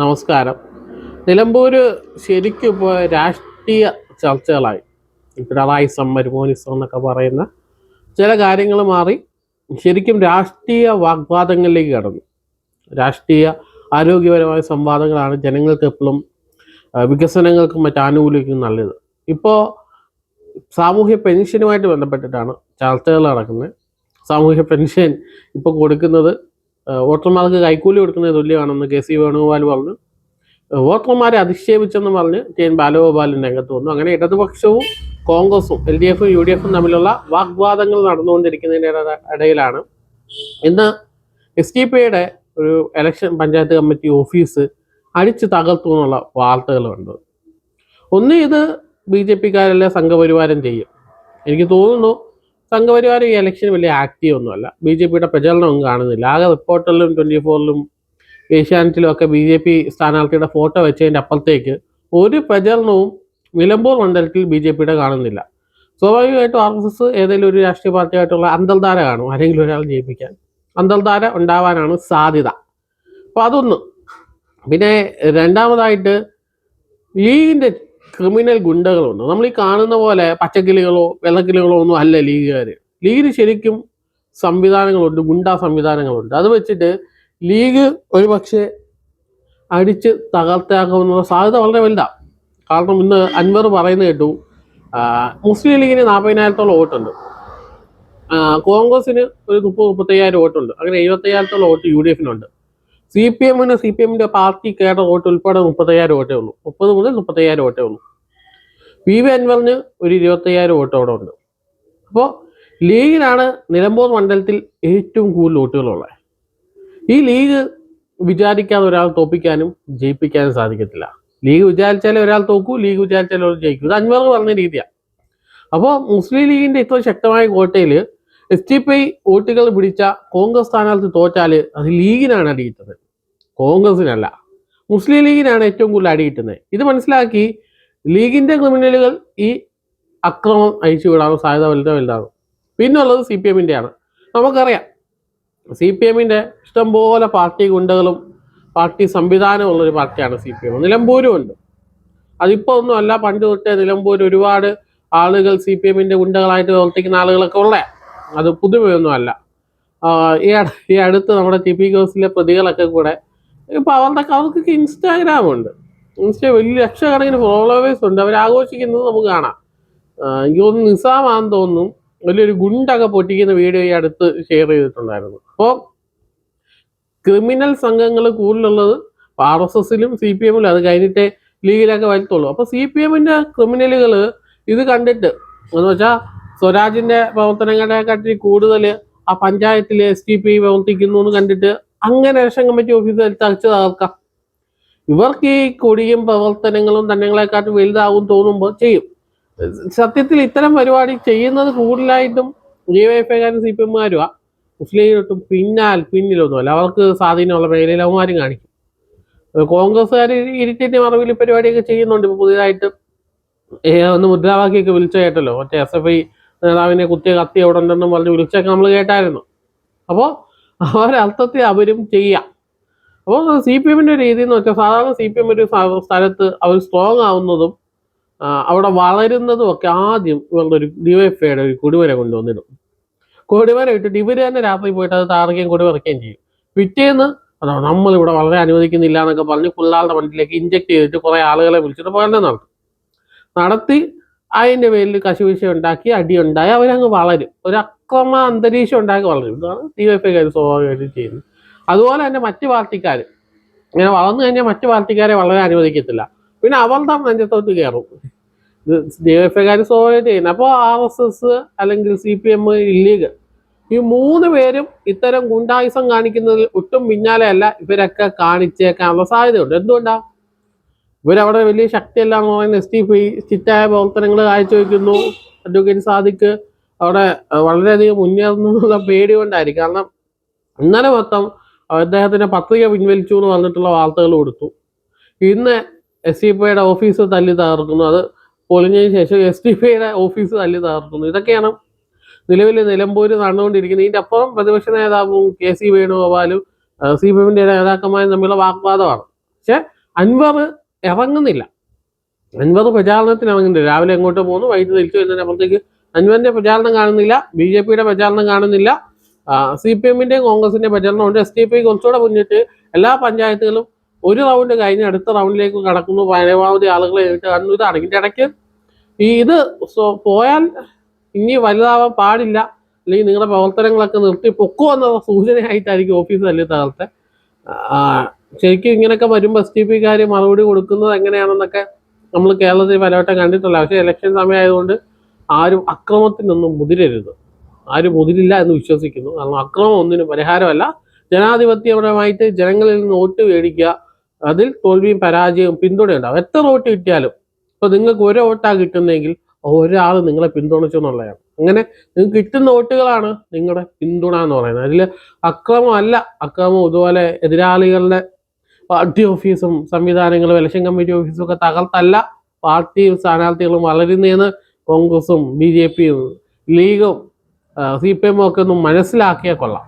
നമസ്കാരം. നിലമ്പൂർ ശരിക്കും ഇപ്പോൾ രാഷ്ട്രീയ ചർച്ചകളായി. പിണറായിസം മരുമോനിസം എന്നൊക്കെ പറയുന്ന ചില കാര്യങ്ങൾ മാറി. ശരിക്കും രാഷ്ട്രീയ വാഗ്വാദങ്ങളിലേക്ക് കടന്നു. രാഷ്ട്രീയ ആരോഗ്യപരമായ സംവാദങ്ങളാണ് ജനങ്ങൾക്ക് എപ്പോഴും വികസനങ്ങൾക്കും മറ്റ് ആനുകൂല്യങ്ങൾക്കും നല്ലത്. ഇപ്പോൾ സാമൂഹ്യ പെൻഷനുമായിട്ട് ബന്ധപ്പെട്ടിട്ടാണ് ചർച്ചകൾ നടക്കുന്നത്. സാമൂഹ്യ പെൻഷൻ ഇപ്പോൾ കൊടുക്കുന്നത് വോട്ടർമാർക്ക് കൈക്കൂലി കൊടുക്കുന്നത് തുല്യമാണെന്ന് കെ സി വേണുഗോപാൽ പറഞ്ഞു. വോട്ടർമാരെ അധിക്ഷേപിച്ചെന്ന് പറഞ്ഞ് ടി എൻ ബാലഗോപാലൻ രംഗത്ത് വന്നു. അങ്ങനെ ഇടതുപക്ഷവും കോൺഗ്രസും എൽ ഡി എഫും യു ഡി എഫും തമ്മിലുള്ള വാഗ്വാദങ്ങൾ നടന്നുകൊണ്ടിരിക്കുന്നതിന്റെ ഇട- ഇടയിലാണ്. ഇന്ന് എസ് ടി പിയുടെ ഒരു ഇലക്ഷൻ പഞ്ചായത്ത് കമ്മിറ്റി ഓഫീസ് അടിച്ചു തകർത്തു എന്നുള്ള വാർത്തകളുണ്ട്. ഒന്ന് ഇത് ബി ജെ പിക്കാരെല്ലാം സംഘപരിവാരം ചെയ്യും? എനിക്ക് തോന്നുന്നു സംഘപരിവാരം ഈ ഇലക്ഷൻ വലിയ ആക്റ്റീവ് ഒന്നുമല്ല. ബി ജെ പിയുടെ പ്രചരണമൊന്നും കാണുന്നില്ല. ആകെ റിപ്പോർട്ടറിലും ട്വന്റി ഫോറിലും ഏഷ്യാനെറ്റിലും ഒക്കെ ബി ജെ പി സ്ഥാനാർത്ഥിയുടെ ഫോട്ടോ വെച്ചതിന്റെ അപ്പുറത്തേക്ക് ഒരു പ്രചരണവും നിലമ്പൂർ മണ്ഡലത്തിൽ ബി ജെ പിയുടെ കാണുന്നില്ല. സ്വാഭാവികമായിട്ടും ആർ എസ് എസ് ഏതെങ്കിലും ഒരു രാഷ്ട്രീയ പാർട്ടിയായിട്ടുള്ള അന്തർധാര കാണും. ആരെങ്കിലും ഒരാൾ ജയിപ്പിക്കാൻ അന്തർധാര ഉണ്ടാവാനാണ് സാധ്യത. അപ്പോൾ അതൊന്ന്. പിന്നെ രണ്ടാമതായിട്ട് ലീഗിന്റെ ക്രിമിനൽ ഗുണ്ടകളുണ്ട്. നമ്മൾ ഈ കാണുന്ന പോലെ പച്ചക്കിളികളോ വെള്ളക്കിളികളോ ഒന്നും അല്ല ലീഗുകാർ ലീഗിന് ശരിക്കും സംവിധാനങ്ങളുണ്ട് ഗുണ്ടാ സംവിധാനങ്ങളുണ്ട്. അത് വെച്ചിട്ട് ലീഗ് ഒരുപക്ഷെ അടിച്ച് തകർത്താക്കാവുന്ന സാധ്യത വളരെ വലുതാണ് കാരണം ഇന്ന് അൻവർ പറയുന്നത് കേട്ടു മുസ്ലിം ലീഗിന് നാൽപ്പതിനായിരത്തോളം വോട്ടുണ്ട്. കോൺഗ്രസിന് ഒരു മുപ്പത് മുപ്പത്തയ്യായിരം വോട്ടുണ്ട്. അങ്ങനെ എഴുപത്തയ്യായിരത്തോളം വോട്ട് യു ഡി എഫിനുണ്ട്. സി പി എമ്മിന് സി പി എമ്മിന്റെ പാർട്ടി കേഡർ വോട്ട് ഉൾപ്പെടെ മുപ്പത്തയ്യായിരം വോട്ടേ ഉള്ളൂ. മുപ്പത് മുതൽ മുപ്പത്തയ്യായിരം വോട്ടേ ഉള്ളൂ. പി വി അൻവറിന് ഒരു ഇരുപത്തയ്യായിരം വോട്ട് അവിടെ ഉണ്ട്. അപ്പോൾ ലീഗിനാണ് നിലമ്പൂർ മണ്ഡലത്തിൽ ഏറ്റവും കൂടുതൽ വോട്ടുകളുള്ളത്. ഈ ലീഗ് വിചാരിക്കാതെ ഒരാൾ തോപ്പിക്കാനും ജയിപ്പിക്കാനും സാധിക്കത്തില്ല. ലീഗ് വിചാരിച്ചാലേ ഒരാൾ തോക്കൂ ലീഗ് വിചാരിച്ചാലേ ഒരാൾ ജയിക്കൂ. ഇത് അൻവർ പറഞ്ഞ രീതിയാണ് അപ്പോൾ മുസ്ലിം ലീഗിന്റെ ഇത്ര ശക്തമായ കോട്ടയിൽ എസ് ടി പി ഐ വോട്ടുകൾ പിടിച്ച കോൺഗ്രസ് സ്ഥാനാർത്ഥി തോറ്റാൽ അത് ലീഗിനാണ് അടിയിട്ടത്. കോൺഗ്രസിനല്ല. മുസ്ലിം ലീഗിനാണ് ഏറ്റവും കൂടുതൽ അടിയിട്ടുന്നത് ഇത് മനസ്സിലാക്കി ലീഗിന്റെ ക്രിമിനലുകൾ ഈ അക്രമം അയച്ചു വിടാനുള്ള സാധ്യത വലുത് വലുതാണ് പിന്നെ ഉള്ളത് സി പി എമ്മിന്റെയാണ് നമുക്കറിയാം. സി പി എമ്മിന്റെ ഇഷ്ടംപോലെ പാർട്ടി ഗുണ്ടകളും പാർട്ടി സംവിധാനമുള്ളൊരു പാർട്ടിയാണ് സി പി എം നിലമ്പൂരും ഉണ്ട്. അതിപ്പോൾ ഒന്നും അല്ല പണ്ട് തൊട്ടേ നിലമ്പൂർ ഒരുപാട് ആളുകൾ സി പി എമ്മിന്റെ ഗുണ്ടകളായിട്ട് പ്രവർത്തിക്കുന്ന ആളുകളൊക്കെ ഉള്ള. അത് പുതുമയൊന്നും അല്ല. ആ, ഈ ഈ അടുത്ത് നമ്മുടെ ടി പി ഗോസിലെ പ്രതികളൊക്കെ കൂടെ ഇപ്പൊ അവരുടെ അവർക്കൊക്കെ ഇൻസ്റ്റാഗ്രാം ഉണ്ട്. ഇൻസ്റ്റാ വലിയ ലക്ഷക്കണക്കിന് ഫോളോവേഴ്സ് ഉണ്ട്. അവർ ആഘോഷിക്കുന്നത് നമുക്ക് കാണാം. എനിക്ക് തോന്നുന്നു നിസാമാന്ന് തോന്നും വലിയൊരു ഗുണ്ടൊക്കെ പൊട്ടിക്കുന്ന വീഡിയോ ഈ അടുത്ത് ഷെയർ ചെയ്തിട്ടുണ്ടായിരുന്നു. അപ്പോൾ ക്രിമിനൽ സംഘങ്ങൾ കൂടുതലുള്ളത് ആർ എസ് എസിലും സി പി എമ്മിലും അത് കഴിഞ്ഞിട്ടേ ലീഗിലൊക്കെ വരത്തുള്ളൂ. അപ്പോൾ സി പി എമ്മിന്റെ ക്രിമിനലുകൾ ഇത് കണ്ടിട്ട് എന്ന് വെച്ചാൽ സ്വരാജിന്റെ പ്രവർത്തനങ്ങളെക്കാട്ടി കൂടുതൽ ആ പഞ്ചായത്തിൽ എസ് ടി പി പ്രവർത്തിക്കുന്നു എന്ന് കണ്ടിട്ട് അങ്ങനെ ഇലക്ഷൻ കമ്മിറ്റി ഓഫീസിൽ തകച്ച് തകർക്കാം ഇവർക്ക് ഈ കൊടിയും പ്രവർത്തനങ്ങളും തന്നെങ്ങളെക്കാട്ടും വലുതാവും തോന്നുമ്പോൾ ചെയ്യും. സത്യത്തിൽ ഇത്തരം പരിപാടി ചെയ്യുന്നത് കൂടുതലായിട്ടും ഡിവൈഎഫ്ഐക്കാരും സി പി എമ്മുകാരും ആ മുസ്ലിം പിന്നാൽ പിന്നിലൊന്നുമല്ല. അവർക്ക് സ്വാധീനമുള്ള മേഖലയിൽ അവന്മാരും കാണിക്കും. കോൺഗ്രസ്സുകാർ ഇരുട്ടിന്റെ മറവിൽ പരിപാടിയൊക്കെ ചെയ്യുന്നുണ്ട്. ഇപ്പോൾ പുതിയതായിട്ട് ഒന്ന് മുദ്രാവാക്യമൊക്കെ വിളിച്ചു കേട്ടല്ലോ മറ്റേ എസ് എഫ് ഐ നേതാവിനെ കുത്തിയ കത്തി അവിടെ ഉണ്ടെന്നും പറഞ്ഞ് വിളിച്ചൊക്കെ നമ്മൾ കേട്ടായിരുന്നു. അപ്പോൾ അവരർത്ഥത്തിൽ അവരും ചെയ്യാം. അപ്പോൾ സി പി എമ്മിന്റെ രീതി എന്ന് വെച്ചാൽ സാധാരണ സി പി എം ഒരു സ്ഥലത്ത് അവർ സ്ട്രോങ് ആവുന്നതും അവിടെ വളരുന്നതും ഒക്കെ ആദ്യം ഇവരുടെ ഒരു ഡിവൈഫൈയുടെ ഒരു കൊടിമര കൊണ്ടുവന്നിടും. കൊടിവര ഇട്ടിട്ട് ഇവർ തന്നെ രാത്രി പോയിട്ട് അത് താറുകയും കൊടിമറക്കുകയും ചെയ്യും. പിറ്റേന്ന് അതോ നമ്മളിവിടെ വളരെ അനുവദിക്കുന്നില്ല എന്നൊക്കെ പറഞ്ഞ് പുള്ളാളുടെ വണ്ടിയിലേക്ക് ഇഞ്ചക്ട് ചെയ്തിട്ട് കുറേ ആളുകളെ വിളിച്ചിട്ട് പ്രകടനം നടത്തും. നടത്തി അതിന്റെ പേരിൽ കശുവിശ ഉണ്ടാക്കി അടിയുണ്ടായി അവരങ്ങ് വളരും. ഒരു അക്രമ അന്തരീക്ഷം ഉണ്ടാക്കി വളരും. ഇതാണ് ഡി വൈ എഫ് കാര്യം സ്വാഭാവികമായിട്ടും ചെയ്യുന്നത്. അതുപോലെ തന്നെ മറ്റ് പാർട്ടിക്കാർ ഇങ്ങനെ വളർന്നു കഴിഞ്ഞാൽ മറ്റ് പാർട്ടിക്കാരെ വളരെ അനുവദിക്കത്തില്ല. പിന്നെ അവരുടെ നെഞ്ചത്തോട്ട് കയറും. ഇത് കാര്യം സ്വാഭാവികമായിട്ട് ചെയ്യുന്നത്. അപ്പോൾ ആർ എസ് എസ് അല്ലെങ്കിൽ സി പി എം ലീഗ് ഈ മൂന്ന് പേരും ഇത്തരം ഗുണ്ടായുസം കാണിക്കുന്നതിൽ ഒട്ടും പിന്നാലെയല്ല ഇവരൊക്കെ കാണിച്ചേക്കാനുള്ള സാധ്യതയുണ്ട്. എന്തുകൊണ്ടാണ് ഇവരവിടെ വലിയ ശക്തിയല്ല എന്ന് പറയുന്ന എസ് ടി പി ചിറ്റായ പ്രവർത്തനങ്ങൾ കാഴ്ചവെക്കുന്നു. അഡ്വക്കേറ്റ് സാദിക്ക് അവിടെ വളരെയധികം മുന്നേറുന്നു എന്നുള്ള പേടി കൊണ്ടായിരിക്കും. കാരണം ഇന്നലെ മൊത്തം അദ്ദേഹത്തിന്റെ പത്രിക പിൻവലിച്ചു എന്ന് പറഞ്ഞിട്ടുള്ള വാർത്തകൾ കൊടുത്തു. ഇന്ന് എസ് ഡി പിയുടെ ഓഫീസ് തല്ലി തകർക്കുന്നു. അത് പൊളിഞ്ഞതിന് ശേഷം എസ് ഡി പിയുടെ ഓഫീസ് തല്ലി തകർക്കുന്നു. ഇതൊക്കെയാണ് നിലവിൽ നിലമ്പൂര് നടന്നുകൊണ്ടിരിക്കുന്നത്. ഇതിന്റെ അപ്പുറം പ്രതിപക്ഷ നേതാവും കെ സി വേണുഗോപാലും സി പി എമ്മിന്റെ നേതാക്കന്മാരും തമ്മിലുള്ള വാഗ്വാദമാണ്. പക്ഷെ അൻവർ ഇറങ്ങുന്നില്ല. അൻവർ പ്രചാരണത്തിന് ഇറങ്ങുന്നില്ല രാവിലെ എങ്ങോട്ട് പോകുന്നു? വൈകിട്ട് തിരിച്ചു വരുന്നതിനപ്പുറത്തേക്ക് അൻവറിന്റെ പ്രചാരണം കാണുന്നില്ല. ബി ജെ പിയുടെ പ്രചാരണം കാണുന്നില്ല. സി പി എമ്മിന്റെയും കോൺഗ്രസിന്റെ പ്രചാരണം ഉണ്ട്. എസ് ഡി പി കുറച്ചുകൂടെ മുന്നിട്ട് എല്ലാ പഞ്ചായത്തുകളും ഒരു റൗണ്ട് കഴിഞ്ഞ് അടുത്ത റൗണ്ടിലേക്ക് കടക്കുന്നു. പരമാവധി ആളുകളെ കാണുന്നു. ഇതാണ് ഇതിന്റെ ഇടയ്ക്ക് ഈ ഇത് പോയാൽ ഇനി വലുതാവാൻ പാടില്ല. അല്ലെങ്കിൽ നിങ്ങളുടെ പ്രവർത്തനങ്ങളൊക്കെ നിർത്തി പൊക്കോ എന്ന സൂചനയായിട്ടായിരിക്കും ഓഫീസ് തല്ലി തകർത്തെ ശരിക്കും ഇങ്ങനെയൊക്കെ വരുമ്പോൾ എസ് ടി പിക്കാർ മറുപടി കൊടുക്കുന്നത് എങ്ങനെയാണെന്നൊക്കെ നമ്മൾ കേരളത്തിൽ പലവട്ടം കണ്ടിട്ടുള്ള പക്ഷേ ഇലക്ഷൻ സമയമായതുകൊണ്ട് ആരും അക്രമത്തിനൊന്നും മുതിരരുത്. ആരും മുതിരില്ല എന്ന് വിശ്വസിക്കുന്നു. കാരണം അക്രമം ഒന്നിനും പരിഹാരമല്ല. ജനാധിപത്യപരമായിട്ട് ജനങ്ങളിൽ നിന്ന് വോട്ട് മേടിക്കുക അതിൽ തോൽവിയും പരാജയവും പിന്തുണയുണ്ടാവും. എത്ര വോട്ട് കിട്ടിയാലും ഇപ്പൊ നിങ്ങൾക്ക് ഒരു വോട്ടാ കിട്ടുന്നതെങ്കിൽ ഒരാൾ നിങ്ങളെ പിന്തുണച്ചു എന്നുള്ളതാണ് അങ്ങനെ നിങ്ങൾക്ക് കിട്ടുന്ന വോട്ടുകളാണ് നിങ്ങളുടെ പിന്തുണ എന്ന് പറയുന്നത്. അതിൽ അക്രമമല്ല. അക്രമം ഇതുപോലെ എതിരാളികളുടെ പാർട്ടി ഓഫീസും സംവിധാനങ്ങളും ഇലക്ഷൻ കമ്മിറ്റി ഓഫീസും ഒക്കെ തകർത്തല്ല. പാർട്ടി സ്ഥാനാർത്ഥികളും വളരുന്നതെന്ന് കോൺഗ്രസും ബി ജെ പിയും ലീഗും സി പി എമ്മും ഒക്കെ ഒന്ന് മനസ്സിലാക്കിയാൽ കൊള്ളാം.